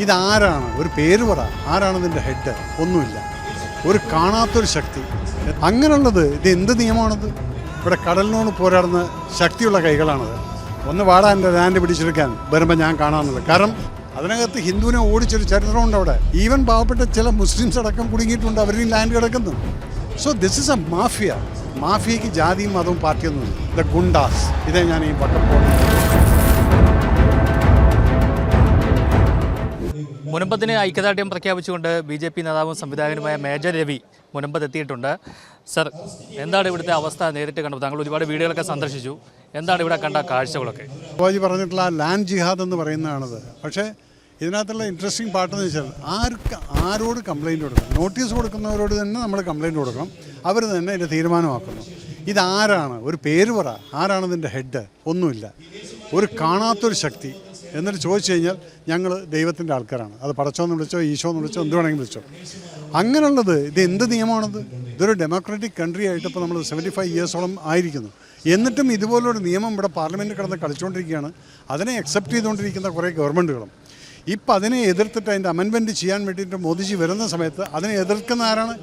ഇതാരാണ്? ഒരു പേര് പറ. ആരാണ് ഇതിന്റെ ഹെഡ് ഒന്നുമില്ല. ഒരു കാണാത്തൊരു ശക്തി. അങ്ങനെയുള്ളത് ഇത് എന്ത് നിയമമാണത്? ഇവിടെ കടലിനോട് പോരാടുന്ന ശക്തിയുള്ള കൈകളാണത്. ഒന്ന് വാടാ എന്റെ ലാൻഡ് പിടിച്ചെടുക്കാൻ. വരുമ്പോൾ ഞാൻ കാണാമെന്നുള്ളത്. കാരണം അതിനകത്ത് ഹിന്ദുവിനെ ഓടിച്ചൊരു ചരിത്രമുണ്ട് അവിടെ. ഈവൻ പാവപ്പെട്ട ചില മുസ്ലിംസ് അടക്കം കുടുങ്ങിയിട്ടുണ്ട്. അവരും ലാൻഡ് കിടക്കുന്നു. So this is a mafia മാഫിയയ്ക്ക് ജാതിയും മതവും പാർട്ടിയൊന്നുമില്ല. ദ ഗുണ്ടാസ് ഇതേ ഞാൻ ഈ പക്കം മുനമ്പത്തിന് ഐക്യദാർഢ്യം പ്രഖ്യാപിച്ചുകൊണ്ട് ബി ജെ പി നേതാവും സംവിധായകനുമായ മേജർ രവി മുനമ്പത്ത് എത്തിയിട്ടുണ്ട്. സർ എന്താണ് ഇവിടുത്തെ അവസ്ഥ നേരിട്ട് കണ്ടത് താങ്കൾ ഒരുപാട് വീടുകളൊക്കെ സന്ദർശിച്ചു. എന്താണ് ഇവിടെ കണ്ട കാഴ്ചകളൊക്കെ? ശിവാജി പറഞ്ഞിട്ടുള്ള ലാൻഡ് ജിഹാദ് എന്ന് പറയുന്നതാണത്. പക്ഷേ ഇതിനകത്തുള്ള ഇൻട്രസ്റ്റിംഗ് പാട്ടെന്ന് വെച്ചാൽ ആർക്ക് ആരോട് കംപ്ലയിന്റ് കൊടുക്കണം? നോട്ടീസ് കൊടുക്കുന്നവരോട് തന്നെ നമ്മൾ കംപ്ലയിന്റ് കൊടുക്കണം. അവർ തന്നെ ഇതിന്റെ തീരുമാനമാക്കുന്നു. ഇതാരാണ്? ഒരു പേര് പറ ആരാണ് ഇതിന്റെ ഹെഡ് ഒന്നുമില്ല. ഒരു കാണാത്തൊരു ശക്തി. എന്നിട്ട് ചോദിച്ചു കഴിഞ്ഞാൽ ഞങ്ങൾ ദൈവത്തിന്റെ ആൾക്കാരാണ്. അത് പടച്ചോന്ന് വിളിച്ചോ ഈശോ എന്ന് വിളിച്ചോ എന്ത് വേണമെങ്കിലും വിളിച്ചോ. അങ്ങനെയുള്ളത് ഇത് എന്ത് നിയമമാണത്? ഇതൊരു ഡെമോക്രാറ്റിക് കൺട്രി ആയിട്ട് ഇപ്പോൾ നമ്മൾ സെവന്റി ഫൈവ് ഇയേഴ്സോളം ആയിരിക്കുന്നു. എന്നിട്ടും ഇതുപോലൊരു നിയമം ഇവിടെ പാർലമെന്റിൽ കിടന്ന് കളിച്ചുകൊണ്ടിരിക്കുകയാണ് അതിനെ അക്സെപ്റ്റ് ചെയ്തുകൊണ്ടിരിക്കുന്ന കുറേ ഗവൺമെന്റുകളും ഇപ്പം അതിനെ എതിർത്തിട്ട് അതിന്റെ അമെൻമെന്റ് ചെയ്യാൻ വേണ്ടിയിട്ട് മോദിജി വരുന്ന സമയത്ത് അതിനെ എതിർക്കുന്ന ആരാണ്?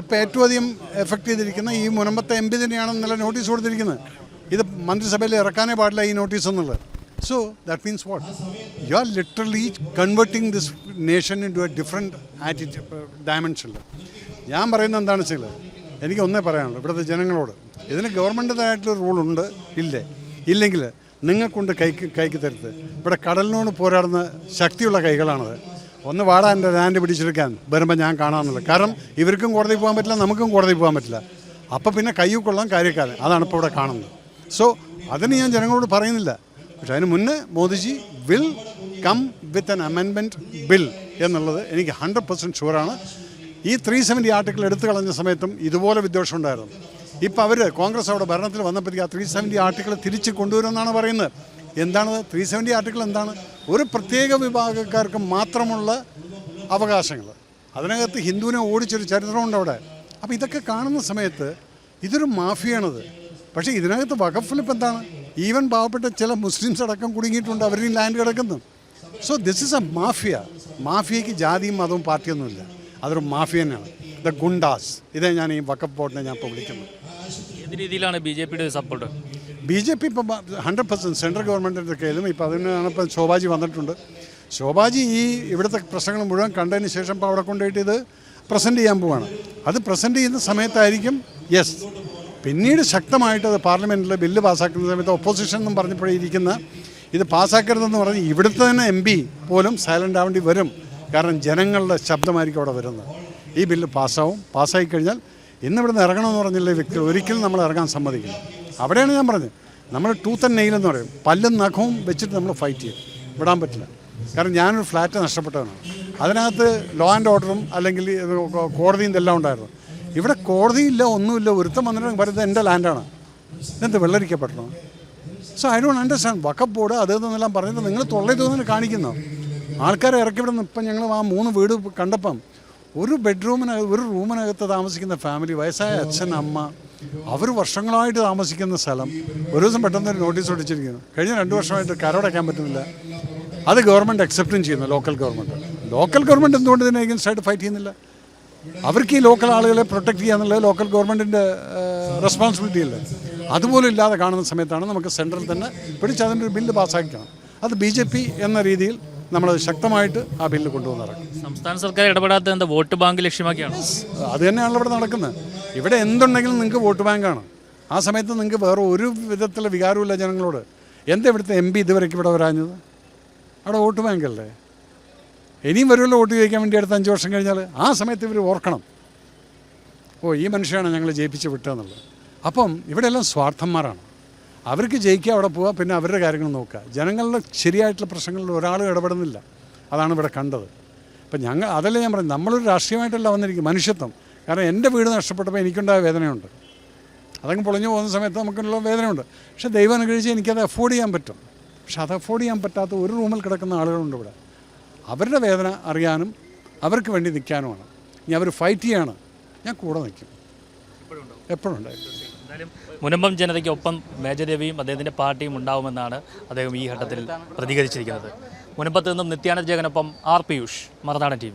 ഇപ്പം ഏറ്റവും അധികം എഫക്റ്റ് ചെയ്തിരിക്കുന്ന ഈ മുനമ്പത്തെ എം പി തന്നെയാണെന്നുള്ള നോട്ടീസ് കൊടുത്തിരിക്കുന്നത്. ഇത് മന്ത്രിസഭയിൽ ഇറക്കാനേ പാടില്ല ഈ നോട്ടീസ് എന്നുള്ളത്. So that means what? You are literally converting this nation into a different attitude, dimension. ഡയമെൻഷനിൽ ഞാൻ പറയുന്നത് എന്താണെന്ന് വെച്ചാൽ എനിക്ക് ഒന്നേ പറയാനുള്ളൂ ഇവിടുത്തെ ജനങ്ങളോട്. ഇതിന് ഗവൺമെന്റിന്റെതായിട്ടുള്ള റൂളുണ്ട് ഇല്ലേ? ഇല്ലെങ്കിൽ നിങ്ങൾക്കൊണ്ട് കൈക്ക് കൈക്ക് തരുത്ത് ഇവിടെ കടലിനോട് പോരാടുന്ന ശക്തിയുള്ള കൈകളാണത്. ഒന്ന് വാടാ എന്റെ ലാൻഡ് പിടിച്ചെടുക്കാൻ വരുമ്പോൾ ഞാൻ കാണാമെന്നുള്ളത് കാരണം ഇവർക്കും കോടതി പോകാൻ പറ്റില്ല നമുക്കും കോടതി പോകാൻ പറ്റില്ല. അപ്പോൾ പിന്നെ കയ്യിൽ കൊള്ളാൻ കാര്യക്കാരൻ. അതാണ് ഇപ്പോൾ ഇവിടെ കാണുന്നത്. സോ അതിന് ഞാൻ ജനങ്ങളോട് പറയുന്നില്ല. പക്ഷേ അതിന് മുന്നേ Modiji will come with an അമെൻമെന്റ് bill എന്നുള്ളത് എനിക്ക് ഹൺഡ്രഡ് പെർസെന്റ് ഷുവറാണ് ഈ ത്രീ സെവന്റി ആർട്ടിക്കിൾ എടുത്തു കളഞ്ഞ സമയത്തും ഇതുപോലെ വിദ്വേഷം ഉണ്ടായിരുന്നു. ഇപ്പോൾ അവർ കോൺഗ്രസ് അവിടെ ഭരണത്തിൽ വന്നപ്പോഴത്തേക്ക് ആ ത്രീ സെവന്റി ആർട്ടിക്കിൾ തിരിച്ച് കൊണ്ടുവരുമെന്നാണ് പറയുന്നത്. എന്താണ് ത്രീ സെവന്റി ആർട്ടിക്കിൾ എന്താണ്? ഒരു പ്രത്യേക വിഭാഗക്കാർക്ക് മാത്രമുള്ള അവകാശങ്ങൾ. അതിനകത്ത് ഹിന്ദുവിനെ ഓടിച്ചൊരു ചരിത്രമുണ്ട് അവിടെ. അപ്പോൾ ഇതൊക്കെ കാണുന്ന സമയത്ത് ഇതൊരു മാഫിയാണത്. പക്ഷേ ഇതിനകത്ത് വഖഫ് എന്താണ്? ഈവൻ പാവപ്പെട്ട ചില മുസ്ലിംസ് അടക്കം കുടുങ്ങിയിട്ടുണ്ട്. അവരുടെയും ലാൻഡ് കിടക്കുന്നു. So this is a mafia മാഫിയയ്ക്ക് ജാതിയും മതവും പാർട്ടിയൊന്നുമില്ല. അതൊരു മാഫിയ തന്നെയാണ് ദ ഗുണ്ടാസ് ഇതേ ഞാൻ ഈ വക്കപ്പ് ബോർഡിനെ ഞാൻ ഇപ്പോൾ വിളിക്കുന്നത് ഏത് രീതിയിലാണ് ബി ജെ പിയുടെ സപ്പോർട്ട് ബി ജെ പി ഇപ്പം ഹൺഡ്രഡ് പെർസെന്റ് സെൻട്രൽ ഗവൺമെന്റിന്റെ കയ്യിലും ഇപ്പോൾ അതിനാണ് ഇപ്പം ശോഭാജി വന്നിട്ടുണ്ട്. ശോഭാജി ഈ ഇവിടുത്തെ പ്രശ്നങ്ങൾ മുഴുവൻ കണ്ടതിന് ശേഷം ഇപ്പോൾ അവിടെ കൊണ്ടുപോയിട്ട് ഇത് പ്രസന്റ് ചെയ്യാൻ പോവാണ്. അത് പ്രസന്റ് ചെയ്യുന്ന സമയത്തായിരിക്കും യെസ് പിന്നീട് ശക്തമായിട്ട് അത് പാർലമെന്റിൽ ബില്ല് പാസ്സാക്കുന്ന സമയത്ത് ഒപ്പോസിഷൻ എന്നും പറഞ്ഞപ്പോഴേ ഇരിക്കുന്ന ഇത് പാസ്സാക്കരുതെന്ന് പറഞ്ഞ് ഇവിടുത്തെ തന്നെ എം പി പോലും സൈലന്റ് ആവേണ്ടി വരും. കാരണം ജനങ്ങളുടെ ശബ്ദമായിരിക്കും അവിടെ വരുന്നത്. ഈ ബില്ല് പാസ്സാവും. പാസ്സായി കഴിഞ്ഞാൽ ഇന്ന് ഇവിടുന്ന് ഇറങ്ങണമെന്ന് പറഞ്ഞില്ലേ വ്യക്തി? ഒരിക്കലും നമ്മൾ ഇറങ്ങാൻ സമ്മതിക്കില്ല. അവിടെയാണ് ഞാൻ പറഞ്ഞത്. നമ്മൾ ടൂത്ത് ആൻഡ് നെയിൽ എന്ന് പറയും. പല്ലും നഖവും വെച്ചിട്ട് നമ്മൾ ഫൈറ്റ് ചെയ്യും. വിടാൻ പറ്റില്ല. കാരണം ഞാനൊരു ഫ്ലാറ്റ് നഷ്ടപ്പെട്ടവനാണ്. അതിനകത്ത് ലോ ആൻഡ് ഓർഡറും അല്ലെങ്കിൽ കോടതിയും ഇതെല്ലാം ഉണ്ടായിരുന്നു. ഇവിടെ കോടതിയില്ല ഒന്നുമില്ല. ഒരുത്തം വന്നിട്ട് പറയുന്നത് എന്റെ ലാൻഡാണ് ഇതെന്ത് വെള്ളരിക്കപ്പെടണം? So I don't understand Waqf board അത് എന്നെല്ലാം പറഞ്ഞിട്ട് നിങ്ങൾ തൊള്ളി തോന്നുന്നു കാണിക്കുന്നു. ആൾക്കാരെ ഇറക്കി വിടുന്നു. ഇപ്പം ഞങ്ങൾ ആ മൂന്ന് വീട് കണ്ടപ്പം ഒരു ബെഡ്റൂമിനകത്ത് ഒരു റൂമിനകത്ത് താമസിക്കുന്ന ഫാമിലി വയസ്സായ അച്ഛൻ അമ്മ അവർ വർഷങ്ങളായിട്ട് താമസിക്കുന്ന സ്ഥലം. ഒരു ദിവസം പെട്ടെന്ന് ഒരു നോട്ടീസ് ഒടിച്ചിരിക്കുന്നു കഴിഞ്ഞ രണ്ട് വർഷമായിട്ട് കരടയ്ക്കാൻ പറ്റുന്നില്ല. അത് ഗവൺമെന്റ് അക്സെപ്റ്റും ചെയ്യുന്നു ലോക്കൽ ഗവൺമെന്റ് ലോക്കൽ ഗവൺമെന്റ് എന്തുകൊണ്ട് ഇതിനെ against ഫൈറ്റ് ചെയ്യുന്നില്ല? അവർക്ക് ഈ ലോക്കൽ ആളുകളെ പ്രൊട്ടക്ട് ചെയ്യുക എന്നുള്ളത് ലോക്കൽ ഗവൺമെന്റിന്റെ റെസ്പോൺസിബിലിറ്റി അല്ലേ? അതുപോലും ഇല്ലാതെ കാണുന്ന സമയത്താണ് നമുക്ക് സെൻട്രൽ തന്നെ പിടിച്ച് അതിന്റെ ഒരു ബില്ല് പാസ്സാക്കിക്കണം. അത് ബി ജെ പി എന്ന രീതിയിൽ നമ്മൾ ശക്തമായിട്ട് ആ ബില്ല് കൊണ്ടുവന്നിറക്കും സംസ്ഥാന സർക്കാർ ഇടപെടാത്ത എന്താ വോട്ട് ബാങ്ക് ലക്ഷ്യമാക്കിയാണ്? അത് തന്നെയാണല്ലോ ഇവിടെ നടക്കുന്നത്. ഇവിടെ എന്തുണ്ടെങ്കിലും നിങ്ങൾക്ക് വോട്ട് ബാങ്കാണ് ആ സമയത്ത് നിങ്ങൾക്ക് വേറെ ഒരു വിധത്തിലുള്ള വികാരമില്ല ജനങ്ങളോട്. എന്താ ഇവിടുത്തെ എം പി ഇതുവരെ ഇവിടെ വരാഞ്ഞത്? അവിടെ വോട്ട് ബാങ്കല്ലേ ഇനിയും വരുമല്ലോ വോട്ട് ചോദിക്കാൻ വേണ്ടി അടുത്ത അഞ്ച് വർഷം കഴിഞ്ഞാൽ. ആ സമയത്ത് ഇവർ ഓർക്കണം. ഓ ഈ മനുഷ്യനാണ് ഞങ്ങൾ ജയിപ്പിച്ച് വിട്ടതെന്നുള്ളത്. അപ്പം ഇവിടെയെല്ലാം സ്വാർത്ഥന്മാരാണ്. അവർക്ക് ജയിക്കുക അവിടെ പോവുക പിന്നെ അവരുടെ കാര്യങ്ങൾ നോക്കുക. ജനങ്ങളുടെ ശരിയായിട്ടുള്ള പ്രശ്നങ്ങളിൽ ഒരാളും ഇടപെടുന്നില്ല. അതാണ് ഇവിടെ കണ്ടത്. അപ്പം ഞങ്ങൾ അതല്ല ഞാൻ പറയുന്നത് നമ്മളൊരു രാഷ്ട്രീയമായിട്ടല്ല വന്നിരിക്കും മനുഷ്യത്വം. കാരണം എന്റെ വീട് നഷ്ടപ്പെട്ടപ്പോൾ എനിക്കുണ്ടായ വേദനയുണ്ട്. അതങ്ങ് പൊളിഞ്ഞു പോകുന്ന സമയത്ത് നമുക്കുള്ള വേദനയുണ്ട്. പക്ഷേ ദൈവം അനുഗ്രഹിച്ച് എനിക്കത് അഫോർഡ് ചെയ്യാൻ പറ്റും. പക്ഷെ അത് അഫോർഡ് ചെയ്യാൻ പറ്റാത്ത ഒരു റൂമിൽ കിടക്കുന്ന ആളുകളുണ്ട് ഇവിടെ. അവരുടെ വേദന അറിയാനും അവർക്ക് വേണ്ടി നിൽക്കാനുമാണ്. ഇനി അവർ ഫൈറ്റ് ചെയ്യാണ്. ഞാൻ കൂടെ നിൽക്കും. എപ്പോഴും മുനമ്പം ജനതയ്ക്കൊപ്പം മേജദേവിയും അദ്ദേഹത്തിന്റെ പാർട്ടിയും ഉണ്ടാവുമെന്നാണ് അദ്ദേഹം ഈ ഘട്ടത്തിൽ പ്രതികരിച്ചിരിക്കുന്നത്. മുനമ്പത്ത് നിന്നും നിത്യാനന്ദ ജഗനൊപ്പം ആർ പിയൂഷ് മറുനാടൻ ടി